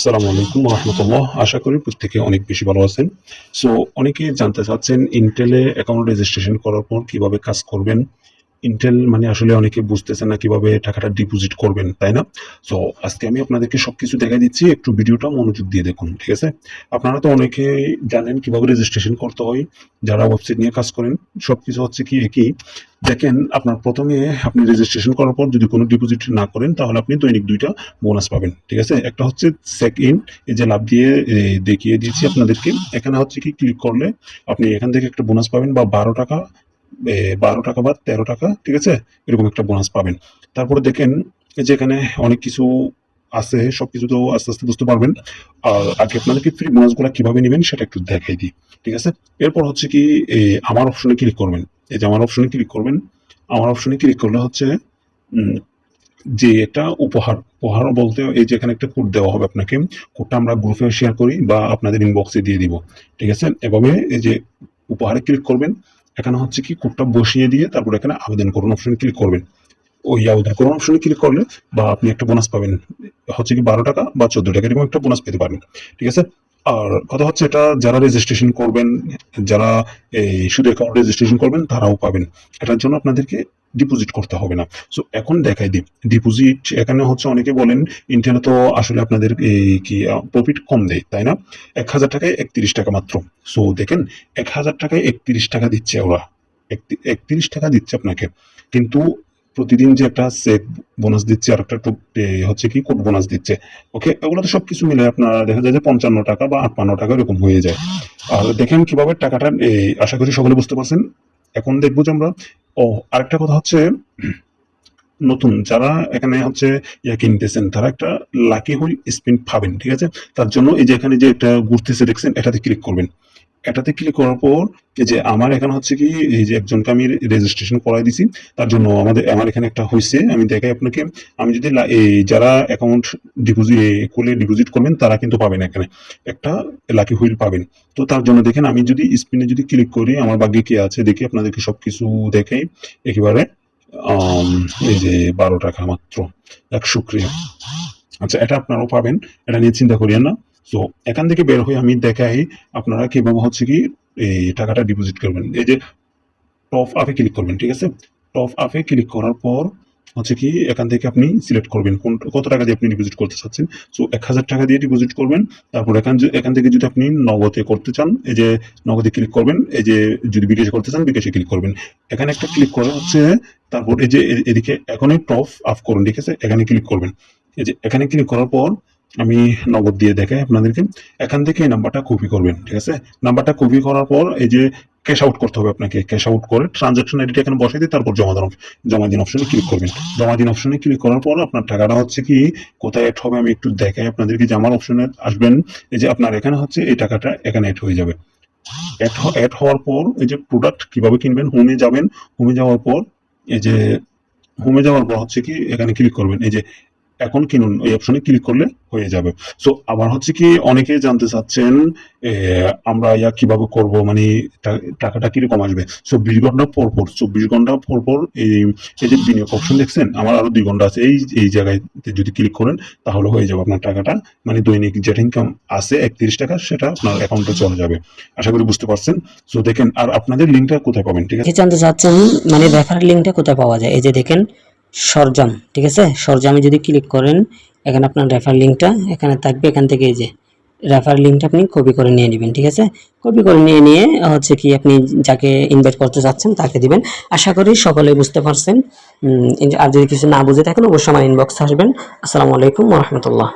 আসসালামু আলাইকুম রহমতুল্লাহ। আশা করি প্রত্যেকে অনেক বেশি ভালো আছেন। সো অনেকে জানতে চাচ্ছেন ইন্টেলে অ্যাকাউন্ট রেজিস্ট্রেশন করার পর কীভাবে কাজ করবেন। ইন্টেল মানে আসলে অনেকে বুঝতেছেন না কীভাবে টাকাটা ডিপোজিট করবেন, তাই না? সো আজকে আমি আপনাদেরকে সবকিছু দেখাই দিচ্ছি, একটু ভিডিওটা মনোযোগ দিয়ে দেখুন, ঠিক আছে? আপনারা তো অনেকে জানেন কীভাবে রেজিস্ট্রেশন করতে হয়, যারা ওয়েবসাইট নিয়ে কাজ করেন, সবকিছু হচ্ছে কি একই। দেখেন, আপনার প্রথমে আপনি রেজিস্ট্রেশন করার পর যদি কোনো ডিপোজিট না করেন, তাহলে আপনি দৈনিক দুইটা বোনাস পাবেন, ঠিক আছে? একটা হচ্ছে চেক ইন এই যে লাভ দিয়ে দেখিয়ে দিয়েছি আপনাদেরকে। এখানে হচ্ছে কি ক্লিক করলে আপনি এখান থেকে একটা বোনাস পাবেন বা বারো টাকা বারো টাকা বা তেরো টাকা, ঠিক আছে? এরকম একটা বোনাস পাবেন। তারপরে দেখেন যে এখানে অনেক কিছু আছে সবকিছু তো আস্তে আস্তে বুঝতে পারবেন। আর আগে আপনাদেরকে ফ্রি বোনাসগুলো কীভাবে নেবেন সেটা একটু দেখাই দিই, ঠিক আছে? এরপর হচ্ছে কি আমার অপশনে ক্লিক করবেন। এই যে আমার অপশনে ক্লিক করবেন, আমার অপশনে ক্লিক করলে হচ্ছে যে একটা উপহার উপহার বলতে এই যে এখানে একটা কোড দেওয়া হবে আপনাকে কোডটা আমরা গ্রুপে শেয়ার করি বা আপনাদের ইনবক্সে দিয়ে দিব, ঠিক আছে? এভাবে এই যে উপহারে ক্লিক করবেন এখানে হচ্ছে কি কোডটা বসিয়ে দিয়ে তারপর এখানে আবেদন করুন অপশনে ক্লিক করবেন। ওই আবেদন করুন অপশনে ক্লিক করলে বা আপনি একটা বোনাস পাবেন। হচ্ছে কি বারো টাকা বা চোদ্দ টাকা এরকম একটা বোনাস পেতে পারেন ঠিক আছে? আর কথা হচ্ছে এটা যারা রেজিস্ট্রেশন করবেন, যারা এই শুধু অ্যাকাউন্ট রেজিস্ট্রেশন করবেন, তারাও পাবেন। এটার জন্য আপনাদেরকে ডিপোজিট করতে হবে না। সো এখন দেখাই দিই ডিপোজিট এখানে হচ্ছে অনেকে বলেন ইন্টারনেট তো আসলে আপনাদের এই কি প্রফিট কম দেয়, তাই না? এক হাজার টাকায় একত্রিশ টাকা মাত্র। সো দেখেন, এক হাজার টাকায় একত্রিশ টাকা দিচ্ছে ওরা। একত্রিশ টাকা দিচ্ছে আপনাকে। কিন্তু প্রতিদিন যে একটা সেক বোনাস দিচ্ছে আর একটা হচ্ছে কি কোড বোনাস দিচ্ছে ওকে ওগুলো তো সবকিছু মিলে আপনার দেখা যায় যে পঞ্চান্ন টাকা বা আটপান্ন টাকা এরকম হয়ে যায়। আর দেখেন কীভাবে টাকাটা এই, আশা করি সকলে বুঝতে পারছেন। এখন দেখব যে আমরা ও আরেকটা কথা হচ্ছে নতুন যারা এখানে হচ্ছে ইয়া কিনতেছেন তারা একটা লাকি হুইল স্পিন পাবেন ঠিক আছে? তার জন্য এই যে এখানে যে একটা ঘুরতেছে দেখছেন এটাতে ক্লিক করবেন। এটাতে ক্লিক করার পর এই যে আমার এখানে হচ্ছে কি, এই যে একজনকে আমি রেজিস্ট্রেশন করাই দিছি, তার জন্য আমাদের, আমার এখানে একটা হয়েছে আমি দেখাই আপনাকে, আমি যদি এই যারা অ্যাকাউন্ট ডিপোজিট খুলে ডিপোজিট করবেন, তারা কিন্তু পাবেন এখানে। একটা লাকি হুইল পাবেন। তো তার জন্য দেখেন, আমি যদি স্পিনে যদি ক্লিক করি, আমার ভাগ্যে কি আছে, দেখি আপনাদেরকে সবকিছু দেখাই। একেবারে এই যে বারো টাকা মাত্র। এক শুক্রিয়া। আচ্ছা এটা আপনারাও পাবেন। এটা নিয়ে চিন্তা করিয়েন না। তো এখান থেকে বের হয়ে আমি দেখাই আপনারা কীভাবে হচ্ছে কি, এই টাকাটা ডিপোজিট করবেন। এই যে টপ আপে ক্লিক করবেন, ঠিক আছে? টপ আপে ক্লিক করার পর হচ্ছে কি, এখান থেকে আপনি সিলেক্ট করবেন কোন, কত টাকা দিয়ে আপনি ডিপোজিট করতে চাচ্ছেন। সো এক হাজার টাকা দিয়ে ডিপোজিট করবেন। তারপর এখান এখান থেকে যদি আপনি নগদে করতে চান, এই যে নগদে ক্লিক করবেন, এই যে যদি বিকাশে করতে চান, বিকাশে ক্লিক করবেন। এখানে একটা ক্লিক করে হচ্ছে, তারপর এই যে, এদিকে এখনই টপ আপ করুন, ঠিক আছে? এখানে ক্লিক করবেন। এই যে, এখানে ক্লিক করার পর আমি নগদ দিয়ে দেখাই আপনাদেরকে। এখান থেকে এই নাম্বারটা কপি করবেন, ঠিক আছে? নাম্বারটা কপি করার পর এই যে ক্যাশ আউট করতে হবে আপনাকে। ক্যাশ আউট করে ট্রানজাকশন আইডিটা এখানে বসাই দিয়ে তারপর জমা দেন জমা দিন অপশনে ক্লিক করবেন। জমা দিন অপশনে ক্লিক করার পর আপনার টাকাটা হচ্ছে কি, কোথায় অ্যাড হবে আমি একটু দেখাই আপনাদেরকে যে আমার অপশনে আসবেন। এই যে আপনার এখানে হচ্ছে এই টাকাটা এখানে অ্যাড হয়ে যাবে। অ্যাড হওয়ার পর এই যে প্রোডাক্ট কীভাবে কিনবেন হোমে যাবেন। হোমে যাওয়ার পর এই যে হোমে যাওয়ার পর হচ্ছে কি, এখানে ক্লিক করবেন। এই যে এখন কিনুন, এই অপশনে ক্লিক করলে হয়ে যাবে। সো আবার হচ্ছে কি অনেকে জানতে চাচ্ছেন আমরা ইয়া কীভাবে করব মানে টাকাটা কীরকম আসবে? চব্বিশ ঘণ্টা পর পর, চব্বিশ ঘণ্টা পর পর এই যে বিনিয়োগ অপশন দেখছেন, আমার আরও দুই ঘণ্টা আছে, এই এই জায়গায় যদি ক্লিক করেন, তাহলে হয়ে যাবে আপনার টাকাটা মানে দৈনিক যেটা ইনকাম আছে একত্রিশ টাকা, সেটা আপনার অ্যাকাউন্টে চলে যাবে। আশা করি বুঝতে পারছেন। সো দেখেন, আর আপনাদের লিঙ্কটা কোথায় পাবেন, ঠিক আছে? জানতে চাচ্ছেন মানে রেফারেল লিঙ্কটা কোথায় পাওয়া যায়? এই যে দেখেন সরজাম, ঠিক আছে? সরজামে যদি ক্লিক করেন, এখানে আপনার রেফার লিঙ্কটা এখানে থাকবে। এখান থেকে এই যে রেফার লিঙ্কটা আপনি কপি করে নিয়ে নেবেন, ঠিক আছে? কপি করে নিয়ে নিয়ে হচ্ছে কি আপনি যাকে ইনভাইট করতে চাচ্ছেন তাকে দিবেন। আশা করি সকলে বুঝতে পারছেন। আর যদি কিছু না বুঝে থাকেন, অবশ্যই আমার ইনবক্স আসবেন। আসসালামু আলাইকুম রহমতুল্লাহ।